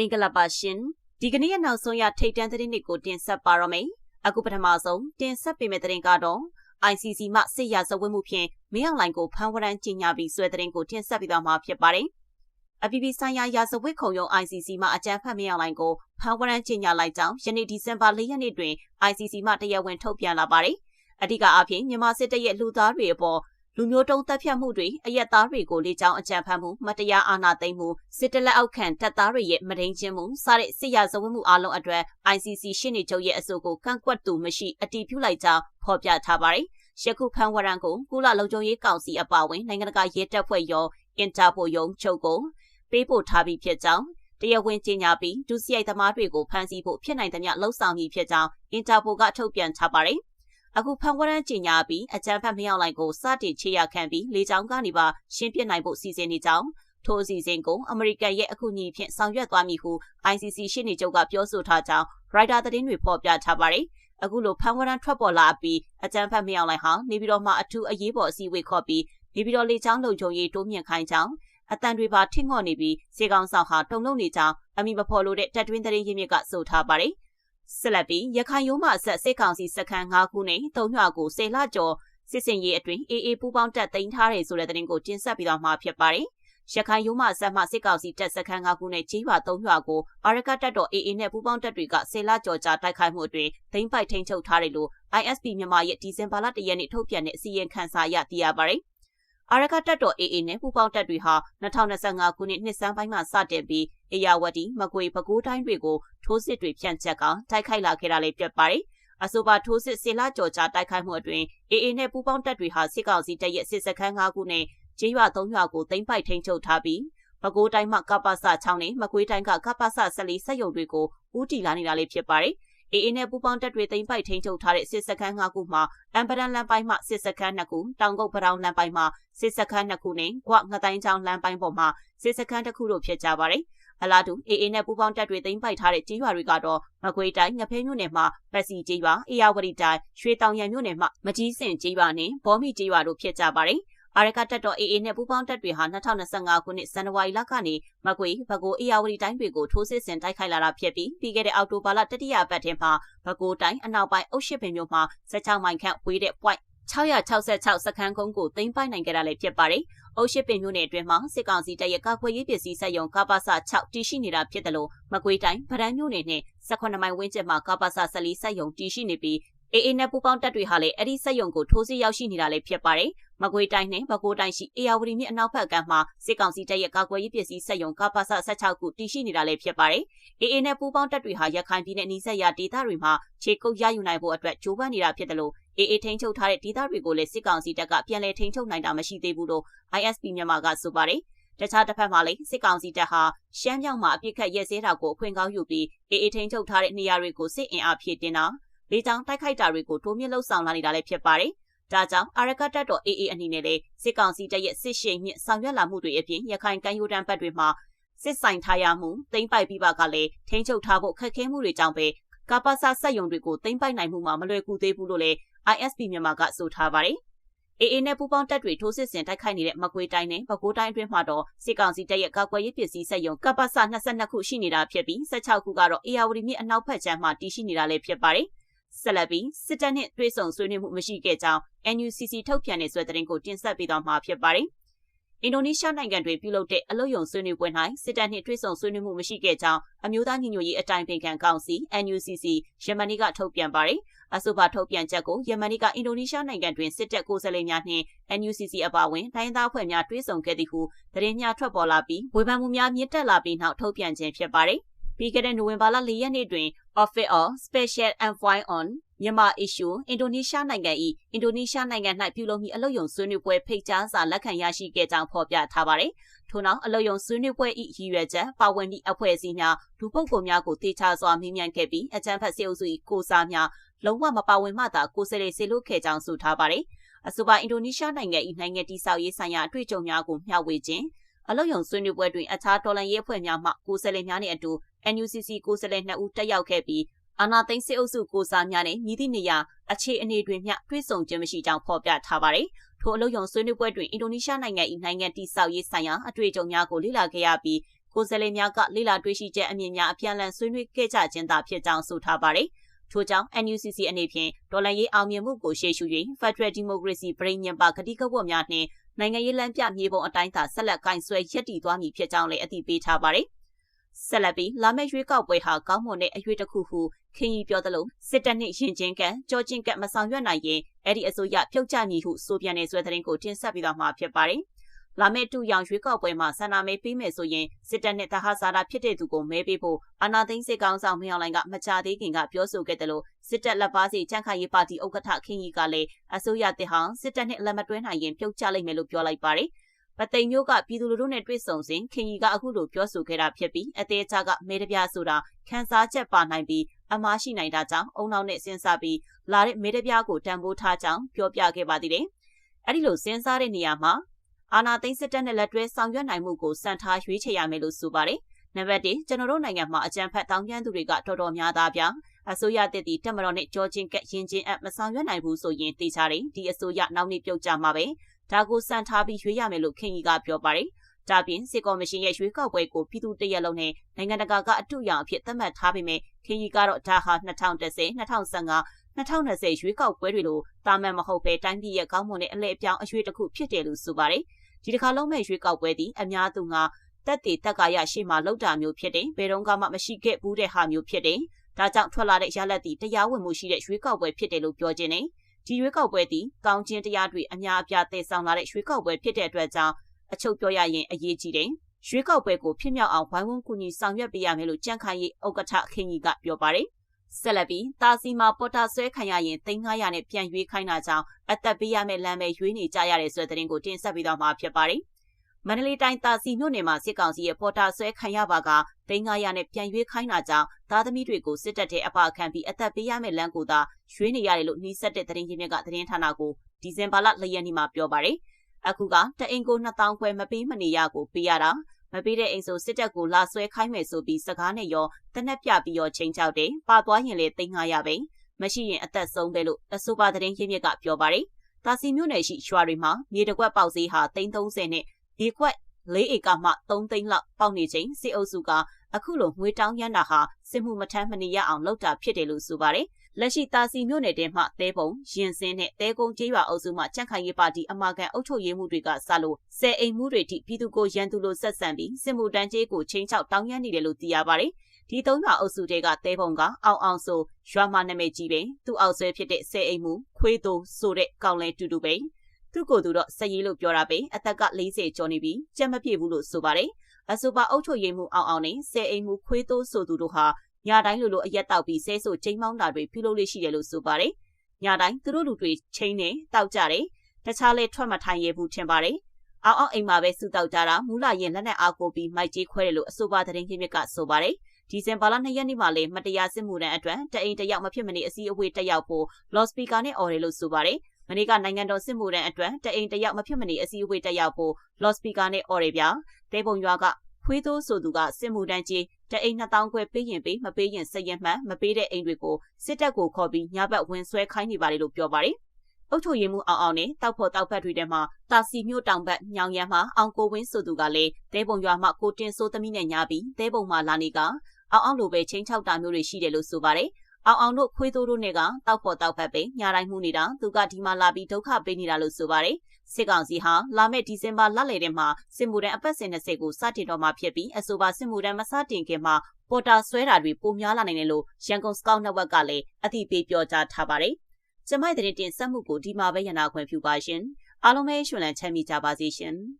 မင်္ဂလာပါရှင်ဒီကနေ့ရဲ့နောက်ဆုံးရထိတ်တန့်သတင်းတွေကိုတင်ဆက်ပါရမယ်အခုပထမဆုံးတင်ဆက်ပေးမယ့်သတင်းကတော့ ICC မှစစ်ရာဇဝတ်မှုဖြင့်မင်းအောင်လှိုင်ကိုဖမ်းဝရမ်းကြီးညာပြီးဆွဲသတင်းကိုတင်ဆက်ပေးသွားမှာဖြစ်ပါတယ်အပြည်ပြည်ဆိုင်ရာရာဇဝတ်ခုံရုံး ICC မှအကြမ်းဖက်မင်းအောင်လှိုင်ကိုဖမ်းဝရမ်းကြီးညာလိုက်ကြောင်းယနေ့ဒီဇင်ဘာ၄ရက်နေ့တွင် ICC မှတရားဝင်ထုတ်ပြန်လာပါတယ်အဓိကအဖြစ်မြန်မာစစ်တပ်ရဲ့လူသားတွေအပေါ် လူမျိုးတုံးတပ်ဖြတ်မှုတွေအရက်သားတွေကိုလေကြောင်းအကြံဖတ်မှုမတရားအာဏာသိမ်းမှုစစ်တပ်လက်အောက်ခံတပ်သားတွေရဲ့မဒိန်ချင်းမှုစတဲ့စစ်ရာဇဝတ်မှုအလုံးအတွက် ICC ရှင်းနေချုပ်ရဲ့အဆိုကိုကန့်ကွက်သူမရှိအတည်ပြုလိုက်ကြောင်းဖော်ပြထားပါတယ်။ယခုဖန်ဝရန်ကိုကုလလုံခြုံရေးကောင်စီအပါအဝင်နိုင်ငံတကာရဲတပ်ဖွဲ့ရောအင်တာပိုယုံချုပ်ကိုပေးပို့ထားပြီးဖြစ်ကြောင်းတရားဝင်ကြေညာပြီးဒုစရိုက်သမားတွေကိုဖမ်းဆီးဖို့ဖြစ်နိုင်သမျှလှုံ့ဆော်မည်ဖြစ်ကြောင်းအင်တာပိုကထုတ်ပြန်ထားပါတယ် အခုဖန်ဝရန်ကြီးညာပြီးအကြမ်းဖက်မရောက်လိုက်ကိုစတင်ချေရခံပြီးလေကြောင်းကနေပါရှင်းပြနိုင်ဖို့စီစဉ်နေကြောင်းထိုအစီအစဉ်ကိုအမေရိကန်ရဲ့အခုညီဖြင့်ဆောင်ရွက်သွားမည်ဟု ICC ရှင်းနေချုပ်ကပြောဆိုထားကြောင်း Reuters သတင်းတွေဖော်ပြထားပါတယ်။အခုလိုဖန်ဝရန်ထွက်ပေါ်လာပြီးအကြမ်းဖက်မရောက်လိုက်ဟာနေပြည်တော်မှာအထူးအရေးပေါ်အစည်းအဝေးခေါ်ပြီးနေပြည်တော်လေကြောင်းလုံခြုံရေးတိုးမြင့်ခိုင်းကြောင်းအတန်တွေပါထင်ငော့နေပြီးစေကောင်ဆောင်ဟာတုံလုံးနေကြောင်းအမိမဖော်လို့တဲ့တက်တွင်းသတင်းရင်းမြစ်ကဆိုထားပါတယ်။ ဆက်လက်ပြီးရခိုင်ရိုးမအဆက်စစ်ကောင်စီစခန်း၅ခုနဲ့သုံးရွာကိုဆယ်လကျော်စစ်စင်ရေးအတွင်းအေးအေးပူပေါင်းတက်သိမ်းထားတယ်ဆိုတဲ့သတင်းကိုတင်ဆက်ပြီးတော့မှာဖြစ်ပါတယ်။ရခိုင်ရိုးမအဆက်မှစစ်ကောင်စီတပ်စခန်း၅ခုနဲ့ကြီးရွာ၃ရွာကိုအာရကတပ်တော် AA နဲ့ပူပေါင်းတပ်တွေကဆယ်လကျော်ကြာတိုက်ခိုက်မှုအတွင်းသိမ်းပိုက်ထိန်းချုပ်ထားတယ်လို့ ISP မြန်မာရဲ့ဒီဇင်ဘာလ၁ရက်နေ့ထုတ်ပြန်တဲ့အစီရင်ခံစာအရသိရပါတယ် အာရကတပ်တော် AA နဲ့ပူးပေါင်းတပ်တွေဟာ2025ခုနှစ်နှစ်ဆန်းပိုင်းမှာစတင်ပြီးအေယာဝတီမကွေပဲခူးတိုင်းတွေကိုထိုးစစ်တွေဖြန့်ချက်ကတိုက်ခိုက်လာခဲ့တာလည်းပြတ်ပါတယ်။အဆိုပါထိုးစစ်ဆီလာကြော်ကြားတိုက်ခိုက်မှုအတွင်း AA နဲ့ပူးပေါင်းတပ်တွေဟာစစ်ကောင်စီတပ်ရဲ့စစ်စခန်း၅ခုနဲ့ကျေးရွာ၃ရွာကိုသိမ်းပိုက်ထိန်းချုပ်ထားပြီးပဲခူးတိုင်းမှာကပ္ပစ6နဲ့မကွေးတိုင်းကကပ္ပစ14စက်ရုံတွေကိုဦးတည်လာနေတာလည်းဖြစ်ပါတယ်။ အေအေနဲ့ပူပေါင်းတပ်တွေသိမ်းပိုက်ထိန်းချုပ်ထားတဲ့စစ်စခန်း၅ခုမှာအမ်ပဒန်လမ်းပိုင်းမှစစ်စခန်း၂ခုတောင်ကုတ်ပတောင်လမ်းပိုင်းမှာစစ်စခန်း၂ခုနဲ့ကွငတိုင်းချောင်းလမ်းပိုင်းပေါ်မှာစစ်စခန်းတစ်ခုတို့ဖြစ်ကြပါတယ်အလားတူအေအေနဲ့ပူပေါင်းတပ်တွေသိမ်းပိုက်ထားတဲ့ကြေးရွာတွေကတော့မကွေးတိုင်းငဖဲမြို့နယ်မှာပတ်စီကြေးရွာအေယာဝတီတိုင်းရွှေတောင်ရံမြို့နယ်မှာမကြီးစင်ကြေးရွာနဲ့ဘောမီကြေးရွာတို့ဖြစ်ကြပါတယ် အာရကတပ်တော် AA နဲ့ပူးပေါင်းတပ်တွေဟာ2025ခုနှစ်ဇန်နဝါရီလကနေမကွေဘကိုအေယာဝတီတိုင်းတွေကိုထိုးစစ်ဆင်တိုက်ခိုက်လာတာဖြစ်ပြီးပြီးခဲ့တဲ့အောက်တိုဘာလတတိယပတ်ထဲမှာဘကိုတိုင်းအနောက်ပိုင်းအုပ်ရှစ်ပင်မြို့မှာ16မိုင်ခန့်ဝေးတဲ့ point 666စခန်းကုန်းကိုသိမ်းပိုက်နိုင်ခဲ့တာလည်းဖြစ်ပါတယ်။အုပ်ရှိပင်မြို့နယ်အတွင်းမှာစစ်ကောင်စီတပ်ရဲ့ကာကွယ်ရေးပစ္စည်းစက်ရုံကပ္ပစ6တည်ရှိနေတာဖြစ်တယ်လို့မကွေးတိုင်းဗရန်မြို့နယ်နဲ့18မိုင်ဝန်းကျင်မှာကပ္ပစ14စက်ရုံတည်ရှိနေပြီး အေအေနဲ့ပူပေါင်းတပ်တွေဟာလည်းအဲ့ဒီစက်ရုံကိုထိုးစစ်ရောက်ရှိနေတာလည်းဖြစ်ပါတယ်။မကွေးတိုင်းနဲ့ပဲခူးတိုင်းရှိအေယာဝတီမြစ်အနောက်ဘက်ကမ်းမှာစစ်ကောင်စီတပ်ရဲ့ကာကွယ်ရေးပစ္စည်းစက်ရုံကပ္ပစ16ခုတည်ရှိနေတာလည်းဖြစ်ပါတယ်။အေအေနဲ့ပူပေါင်းတပ်တွေဟာရခိုင်ပြည်နယ်နီးစပ်ရာဒေသတွေမှာခြေကုပ်ရယူနိုင်ဖို့အတွက်ကြိုးပမ်းနေတာဖြစ်တယ်လို့အေအေထိန်းချုပ်ထားတဲ့ဒေသတွေကိုလည်းစစ်ကောင်စီတပ်ကပြန်လည်ထိန်းချုပ်နိုင်တာမရှိသေးဘူးလို့ ISP မြန်မာကဆိုပါတယ်။တခြားတစ်ဖက်မှာလည်းစစ်ကောင်စီတပ်ဟာရှမ်းမြောက်မှာအပြစ်ခတ်ရဲစဲတာကိုအခွင့်ကောင်းယူပြီးအေအေထိန်းချုပ်ထားတဲ့နေရာတွေကိုစစ်အင်အားဖြည့်တင်တာ လေကြောင်းတိုက်ခိုက်တာတွေကိုတိုးမြင့်လှုပ်ဆောင်လာနေတာလည်းဖြစ်ပါတယ်။ဒါကြောင့်အာရကတပ်တော် AA အနေနဲ့လည်းစစ်ကောင်စီတပ်ရဲ့စစ်ရှိန်မြင့်ဆောင်ရွက်လာမှုတွေအပြင်ရခိုင်ကမ်းရိုးတန်းဘက်တွေမှာစစ်ဆိုင်ထားရမှုတိမ့်ပိုက်ပြီးပါကလည်းထိန်းချုပ်ထားဖို့ခက်ခဲမှုတွေကြောင့်ပဲကပ္ပစစက်ယုံတွေကိုတိမ့်ပိုက်နိုင်မှုမှာမလွယ်ကူသေးဘူးလို့လည်း ISP မြန်မာကဆိုထားပါတယ်။ AA နဲ့ပူးပေါင်းတပ်တွေထိုးစစ်ဆင်တိုက်ခိုက်နေတဲ့မကွေးတိုင်းနဲ့ပဲခူးတိုင်းအတွင်းမှာတော့စစ်ကောင်စီတပ်ရဲ့ကာကွယ်ရေးပစ္စည်းစက်ယုံကပ္ပစ22ခုရှိနေတာဖြစ်ပြီး16ခုကတော့အေယာဝတီမြစ်အနောက်ဘက်ခြမ်းမှာတည်ရှိနေတာလည်းဖြစ်ပါတယ်။ ဆက်လက်ပြီးစစ်တပ်နှင့်တွဲဆုံဆွေးနွေးမှုမရှိခဲ့ကြောင်း NUCC ထုတ်ပြန်တဲ့ဆွဲသတင်းကိုတင်ဆက်ပေးသွားမှာဖြစ်ပါတယ်။အင်ဒိုနီးရှားနိုင်ငံတွင်ပြုလုပ်တဲ့အလုပ်ရုံဆွေးနွေးပွဲ၌စစ်တပ်နှင့်တွဲဆုံဆွေးနွေးမှုမရှိခဲ့ကြောင်းအမျိုးသားညီညွတ်ရေးအတိုင်းပင်ခံကောင်စီ NUCC ယမနီကထုတ်ပြန်ပါတယ်။အဆိုပါထုတ်ပြန်ချက်ကိုယမနီကအင်ဒိုနီးရှားနိုင်ငံတွင်စစ်တပ်ကိုယ်စားလှယ်များနှင့် NUCC အပါအဝင်တိုင်းသားဖွဲ့များတွဲဆုံခဲ့သည်ဟုသတင်းများထွက်ပေါ်လာပြီးဝေဖန်မှုများမြင့်တက်လာပြီးနောက်ထုတ်ပြန်ခြင်းဖြစ်ပါတယ်။ပြီးခဲ့တဲ့နိုဝင်ဘာလ၄ရက်နေ့တွင် Office of Special Envoy on မြန်မာ issue အင်ဒိုနီးရှားနိုင်ငံ၏အင်ဒိုနီးရှားနိုင်ငံ၌ပြုလုပ်မည့်အလုပ်ရုံဆွေးနွေးပွဲဖိတ်ကြားစာလက်ခံရရှိခဲ့ကြောင်းဖော်ပြထားပါတယ်။ထို့နောက်အလုပ်ရုံဆွေးနွေးပွဲ၏ရည်ရွယ်ချက်ပါဝင်သည့်အဖွဲ့အစည်းများလူပုဂ္ဂိုလ်များကိုတေချာစွာမေးမြန်းခဲ့ပြီးအကြံဖတ်စေအုပ်စု၏ကိုစားများလုံးဝမပါဝင်မှသာကိုယ်စားလှယ်စေလို့ခဲ့ကြောင်းဆိုထားပါတယ်။အဆိုပါအင်ဒိုနီးရှားနိုင်ငံ၏နိုင်ငံတည်ဆောက်ရေးဆိုင်ရာအတွေ့အကြုံများကိုမျှဝေခြင်း အလုပ်ရုံဆွေးနွေးပွဲတွင်အခြားတော်လှန်ရေးအဖွဲ့များမှကိုယ်စားလှယ်များနှင့်အတူ NUCC ကိုယ်စားလှယ်2ဦးတက်ရောက်ခဲ့ပြီးအာနာသိန်းစစ်အုပ်စုကိုစားများနဲ့မြည်သည့်နေရာအခြေအနေတွင်မျှတွေ့ဆုံခြင်းမရှိကြောင်းဖော်ပြထားပါတယ်။ထိုအလုပ်ရုံဆွေးနွေးပွဲတွင်အင်ဒိုနီးရှားနိုင်ငံ၏နိုင်ငံတည်ဆောက်ရေးဆိုင်ရာအတွေ့အကြုံများကိုလေ့လာခဲ့ရပြီးကိုယ်စားလှယ်များကလိလာတွေ့ရှိချက်အမြင်များအပြန်အလှန်ဆွေးနွေးခဲ့ကြခြင်းသာဖြစ်ကြောင်းဆိုထားပါတယ်။ထို့ကြောင့် NUCC အနေဖြင့်ဒေါ်လာရေးအောင်မြင်မှုကိုရှေ့ရှု၍ Federal Democracy ပြည်ညင်ပါကတိကဝတ်များနှင့် နိုင်ငံရေးလမ်းပြမြေပုံအတိုင်းသာဆက်လက်ကင်ဆွဲရပ်တည်သွားမည်ဖြစ်ကြောင်းလည်းအသိပေးထားပါတယ်။ဆက်လက်ပြီးလာမယ့်ရွေးကောက်ပွဲဟာကောင်းမွန်တဲ့အရွေးတစ်ခုဟုခင်ကြီးပြောသလိုစစ်တပ်နှင့်ရင်ချင်းကကြောချင်းကမဆောင်ရွက်နိုင်ရင်အဲ့ဒီအစိုးရပြုတ်ကျမည်ဟုဆိုပြန်တဲ့ဆွဲသတင်းကိုတင်ဆက်ပြီးတော့မှာဖြစ်ပါတယ်။ လာမယ့်တူရောင်ရွေးကောက်ပွဲမှာဆန္ဒမဲပေးမယ်ဆိုရင်စစ်တပ်နဲ့တဟဆာတာဖြစ်တဲ့သူကိုမဲပေးဖို့အာဏာသိမ်းစစ်ကောင်ဆောင်မင်းအောင်လှိုင်ကမချသေးခင်ကပြောဆိုခဲ့တယ်လို့စစ်တပ်လက်ပါစီကြန့်ခိုင်ရေးပါတီဥက္ကဋ္ဌခင်ကြီးကလည်းအစိုးရတစ်ဟောင်းစစ်တပ်နဲ့လက်မတွဲနိုင်ရင်ပြုတ်ကျလိမ့်မယ်လို့ပြောလိုက်ပါတယ်။ပသိမ်မျိုးကပြည်သူလူထုနဲ့တွေ့ဆုံစဉ်ခင်ကြီးကအခုလိုပြောဆိုခဲ့တာဖြစ်ပြီးအသေးချာကမဲတပြားဆိုတာခန်းစားချက်ပါနိုင်ပြီးအမားရှိနိုင်တာကြောင့်အုံနောက်နဲ့စဉ်းစားပြီးလာတဲ့မဲတပြားကိုတန်ဖိုးထားကြောင်းပြောပြခဲ့ပါသေးတယ်။အဲဒီလိုစဉ်းစားတဲ့နေရာမှာ အာနာသိန်းစစ်တပ်နဲ့လက်တွဲဆောင်ရွက်နိုင်မှုကိုစံထားရွေးချယ်ရမယ်လို့ဆိုပါတယ်။နံပါတ်1ကျွန်တော်တို့နိုင်ငံမှာအကြံဖက်တောင်းကျမ်းသူတွေကတော်တော်များသားပြအစိုးရတက်တီတက်မတော်နဲ့ကြောချင်းကရင်ချင်းအပ်မဆောင်ရွက်နိုင်ဘူးဆိုရင်တေချာတယ်ဒီအစိုးရနောက်နေ့ပြုတ်ကြမှာပဲဒါကိုစံထားပြီးရွေးရမယ်လို့ခင်ကြီးကပြောပါတယ်။ဒါပြင်စစ်ကော်မရှင်ရဲ့ရွေးကောက်ပွဲကိုပြည်သူတရက်လုံးနဲ့နိုင်ငံတကာကအထူးရောင်အဖြစ်သတ်မှတ်ထားပေမဲ့ခင်ကြီးကတော့ဒါဟာ2010 2015 2020ရွေးကောက်ပွဲတွေလိုတာမန်မဟုတ်ပဲတိုင်းပြည်ရဲ့ကောင်းမွန်တဲ့အလဲအပြောင်းအရွေးတစ်ခုဖြစ်တယ်လို့ဆိုပါတယ်။ ဒီတစ်ခါလုံးမဲ့ရွေးကောက်ပွဲသည်အများသူကတက်တည်တက်ကာရရှေ့မှာလောက်တာမျိုးဖြစ်တယ်။ဘယ်တော့မှမရှိခဲ့ဘူးတဲ့ဟာမျိုးဖြစ်တယ်။ဒါကြောင့်ထွက်လာတဲ့ရလဒ်သည်တရားဝင်မှုရှိတဲ့ရွေးကောက်ပွဲဖြစ်တယ်လို့ပြောခြင်းနဲ့ဒီရွေးကောက်ပွဲသည်ကောင်းခြင်းတရားတွေအများအပြားတည်ဆောင်လာတဲ့ရွေးကောက်ပွဲဖြစ်တဲ့အတွက်ကြောင့်အချုပ်ပြောရရင်အရေးကြီးတယ်။ရွေးကောက်ပွဲကိုဖြစ်မြောက်အောင်ဝိုင်းဝန်းကူညီဆောင်ရွက်ပေးရမယ်လို့ကြံ့ခိုင်ရေးဥက္ကဋ္ဌခင်ကြီးကပြောပါတယ်။ ဆက်လက်ပြီးတာစီမှာပေါ်တာဆွဲခံရရင်3900နဲ့ပြန်ရွေးခိုင်းတာကြောင့်အသက်ပေးရမယ့်လမ်းပဲရွေးနေကြရတဲ့ဆိုတဲ့သတင်းကိုတင်ဆက်ပေးတော့မှာဖြစ်ပါတယ်။မန္တလေးတိုင်းတာစီမြို့နယ်မှာစစ်ကောင်စီရဲ့ပေါ်တာဆွဲခံရပါကသိန်း900နဲ့ပြန်ရွေးခိုင်းတာကြောင့်သားသမီးတွေကိုစစ်တပ်တဲ့အပါခံပြီးအသက်ပေးရမယ့်လမ်းကိုသာရွေးနေရတယ်လို့နှီးဆက်တဲ့သတင်းရင်းမြစ်ကသတင်းဌာနကိုဒီဇင်ဘာလလရက်နေ့မှာပြောပါတယ်။အခုကတအိမ်ကို2000ခွဲမပေးမနေရကိုပေးရတာ မပေးတဲ့အိမ်ဆိုစစ်တပ်ကိုလာဆွဲခိုင်းမယ်ဆိုပြီးစကားနဲ့ရောတနက်ပြပြီးရောချိန်ချောက်တယ်။ပါသွားရင်လေသိန်း900ပဲ။မရှိရင်အသက်ဆုံးပဲလို့အဆိုပါသတင်းရင်းမြစ်ကပြောပါတယ်။တာစီမြို့နယ်ရှိရွာတွေမှာမြေတကွက်ပေါက်ဈေးဟာ330နဲ့ဒီခွက်၄ဧကမှ3သိန်းလောက်ပေါက်နေချိန်စစ်အုပ်စုကအခုလိုငွေတောင်းရမ်းတာဟာစစ်မှုမထမ်းမနေရအောင်လုပ်တာဖြစ်တယ်လို့ဆိုပါတယ်။ လက်ရှိတာစီမြို့နယ်ထဲမှာတဲပုံရင်စင်းနဲ့တဲကုန်းကျေးရွာအုပ်စုမှကြန့်ခိုင်ရေးပါတီအမာခံအုပ်ချုပ်ရေးမှုတွေကစလို့ဆယ်အိမ်မှုတွေထိပြည်သူကိုရန်သူလို့ဆက်ဆံပြီးစစ်မှုတန်းကျေးကိုချင်းချောက်တောင်းရမ်းနေတယ်လို့သိရပါတယ်။ဒီသုံးရွာအုပ်စုတွေကတဲပုံကအောင်အောင်ဆိုရွာမနာမည်ကြီးပဲသူ့အောက်ဆွဲဖြစ်တဲ့ဆယ်အိမ်မှုခွေးသူဆိုတဲ့ကောင်လဲတူတူပဲ။သူ့ကိုယ်သူတော့စက်ရေးလို့ပြောတာပဲအသက်က40ကျော်နေပြီကြက်မပြေဘူးလို့ဆိုပါတယ်အဆိုပါအုပ်ချုပ်ရေးမှုအောင်အောင်နဲ့ဆဲအိမ်မှုခွေးသိုးဆိုသူတို့ဟာ ညတိုင်းလိုလိုအရက်တောက်ပြီးဆဲဆိုချိန်မောင်းတာတွေပြုလုပ်လို့ရှိတယ်လို့ဆိုပါတယ်ညတိုင်းသူတို့လူတွေချိန်နေတောက်ကြတယ်တခြားလဲထွက်မထိုင်ရဘူးထင်ပါတယ်အောင်အောင်အိမ်မှာပဲစုတောက်ကြတာမူလာရင်လက်နဲ့အားကိုပြီးမိုက်ကြီးခွဲတယ်လို့အဆိုပါသတင်းချင်းမြစ်ကဆိုပါတယ်ဒီဇင်ဘာလ2ရက်နေ့မှာလေမတရားစစ်မှုတန်းအတွက်တအိမ်တယောက်မဖြစ်မနေအစည်းအဝေးတက်ရောက်ဖို့လော့စပီကာနဲ့အော်တယ်လို့ဆိုပါတယ်မနေ့ကနိုင်ငံတော်စစ်မှုထမ်းအတွက်တအိမ်တယောက်မဖြစ်မနေအစည်းအဝေးတက်ရောက်ဖို့လော့စပီကာနဲ့အော်ရပြတဲပုံရွာကခွေးသိုးဆိုသူကစစ်မှုထမ်းကြီး တအိမ်2000ခွဲပေးရင်ပေးမပေးရင်စက်ရက်မှန်မပေးတဲ့အိမ်တွေကိုစစ်တပ်ကိုခေါ်ပြီးညဘက်ဝင်ဆွဲခိုင်းနေပါတယ်လို့ပြောပါတယ်အုတ်ချုပ်ရည်မှုအောင်အောင်နဲ့တောက်ဖို့တောက်ဖက်တွေထဲမှာတာစီမျိုးတောင်ဘက်ညောင်ရမ်းမှာအောင်ကိုဝင်းဆိုသူကလည်းတဲပုံရွာမှာကိုတင်ဆိုးသမီးနဲ့ညာပြီးတဲပုံမှာလာနေကအောင်အောင်လိုပဲချင်းချောက်တာမျိုးတွေရှိတယ်လို့ဆိုပါတယ်အောင်အောင်တို့ခွေးတိုးတို့နဲ့ကတောက်ဖို့တောက်ဖက်ပဲညာတိုင်းမှုနေတာသူကဒီမှာလာပြီးဒုက္ခပေးနေတာလို့ဆိုပါတယ် စစ်ကောင်စီဟာလာမယ့်ဒီဇင်ဘာလလယ်ထဲမှာစစ်မှုထမ်းအပတ်စဉ်20ကိုစတင်တော့မှာဖြစ်ပြီးအဆိုပါစစ်မှုထမ်းမစတင်ခင်မှာပေါ်တာဆွဲတာတွေပိုများလာနိုင်တယ်လို့ရန်ကုန်စကောက်နက်ဝက်ကလည်းအသိပေးပြောကြားထားပါတယ်။ကျမိုက်တဲ့တင်ဆက်မှုကိုဒီမှာပဲရနာခွင့်ပြုပါရှင်။အားလုံးပဲရှင်လန်းချမ်းမြေကြပါစေရှင်။